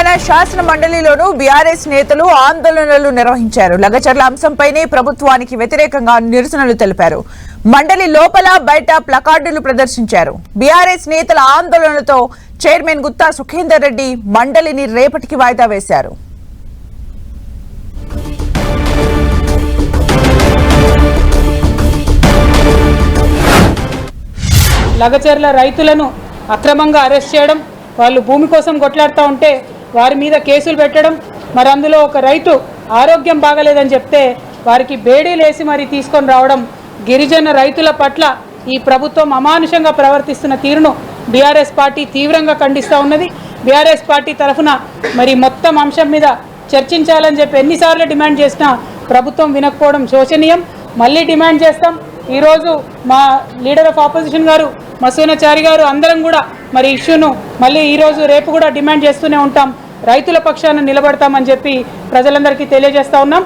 శాసన మండలిలోనూ బీఆర్ఎస్ నేతలు ఆందోళనలు నిర్వహించారు. లగచర్ల అంశంపైనే ప్రభుత్వానికి వ్యతిరేకంగా నిరసనలు తెలిపారు. మండలి లోపల బయట ప్లకార్డులు ప్రదర్శించారు. బీఆర్ఎస్ నేతల ఆందోళనలతో చైర్మన్ గుత్తా సుఖేందర్ రెడ్డి మండలిని రేపటికి వాయిదా వేశారు. లగచర్ల రైతులను అక్రమంగా అరెస్ట్ చేయడం వాళ్ళు భూమి కోసం కొట్లాడుతూ ఉంటే వారి మీద కేసులు పెట్టడం మరి అందులో ఒక రైతు ఆరోగ్యం బాగలేదని చెప్తే వారికి బేడీలేసి మరి తీసుకొని రావడం గిరిజన రైతుల పట్ల ఈ ప్రభుత్వం అమానుషంగా ప్రవర్తిస్తున్న తీరును బీఆర్ఎస్ పార్టీ తీవ్రంగా ఖండిస్తూ ఉన్నది. బీఆర్ఎస్ పార్టీ తరఫున మరి మొత్తం అంశం మీద చర్చించాలని చెప్పి ఎన్నిసార్లు డిమాండ్ చేసినా ప్రభుత్వం వినకపోవడం శోచనీయం. మళ్ళీ డిమాండ్ చేస్తాం. ఈరోజు మా లీడర్ ఆఫ్ ఆపోజిషన్ గారు మసూనాచారి గారు అందరం కూడా మరి ఇష్యూను మళ్ళీ ఈరోజు రేపు కూడా డిమాండ్ చేస్తూనే ఉంటాం. రైతుల పక్షాన నిలబడతామని చెప్పి ప్రజలందరికీ తెలియజేస్తా ఉన్నాం.